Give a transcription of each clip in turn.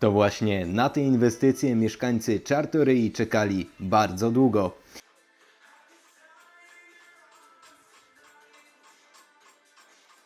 To właśnie na te inwestycje mieszkańcy Czartoryi czekali bardzo długo.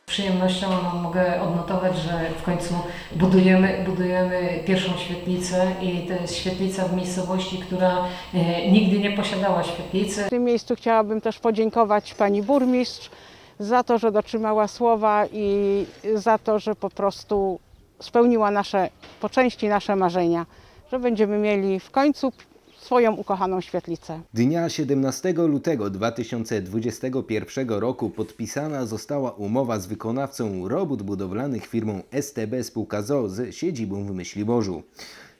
Z przyjemnością no, mogę odnotować, że w końcu budujemy, budujemy pierwszą świetlicę i to jest świetlica w miejscowości, która e, nigdy nie posiadała świetlicy. W tym miejscu chciałabym też podziękować pani burmistrz za to, że dotrzymała słowa i za to, że po prostu spełniła nasze, po części nasze marzenia, że będziemy mieli w końcu swoją ukochaną świetlicę. Dnia 17 lutego 2021 roku podpisana została umowa z wykonawcą robót budowlanych firmą STB Spółka z siedzibą w Myśliborzu.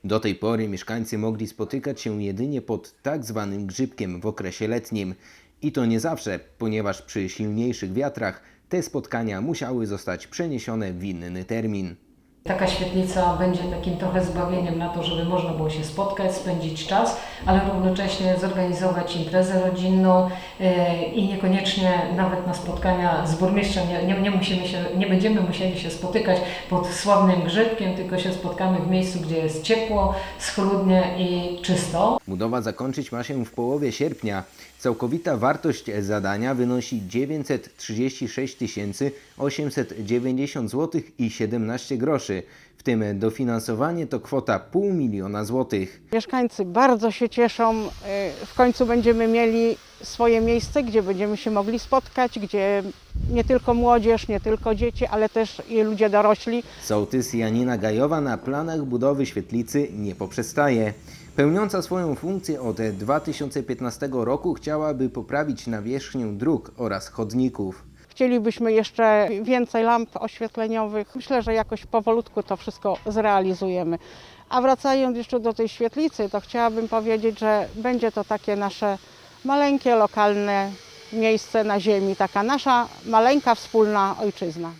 Do tej pory mieszkańcy mogli spotykać się jedynie pod tak zwanym grzybkiem w okresie letnim. I to nie zawsze, ponieważ przy silniejszych wiatrach te spotkania musiały zostać przeniesione w inny termin. Taka świetlica będzie takim trochę zbawieniem na to, żeby można było się spotkać, spędzić czas, ale równocześnie zorganizować imprezę rodzinną e, i niekoniecznie nawet na spotkania z burmistrzem nie, nie, musimy się, nie będziemy musieli się spotykać pod sławnym grzybkiem, tylko się spotkamy w miejscu, gdzie jest ciepło, schludnie i czysto. Budowa zakończyć ma się w połowie sierpnia. Całkowita wartość zadania wynosi 936 890 zł i 17 groszy. W tym dofinansowanie to kwota pół miliona złotych. Mieszkańcy bardzo się cieszą, y, w końcu będziemy mieli swoje miejsce, gdzie będziemy się mogli spotkać, gdzie nie tylko młodzież, nie tylko dzieci, ale też i ludzie dorośli Sołtys Janina Gajowa na planach budowy świetlicy nie poprzestaje. Pełniąca swoją funkcję od 2015 roku chciałaby poprawić nawierzchnię dróg oraz chodników. Chcielibyśmy jeszcze więcej lamp oświetleniowych. Myślę, że jakoś powolutku to wszystko zrealizujemy. A wracając jeszcze do tej świetlicy, to chciałabym powiedzieć, że będzie to takie nasze maleńkie, lokalne miejsce na ziemi, taka nasza maleńka wspólna ojczyzna.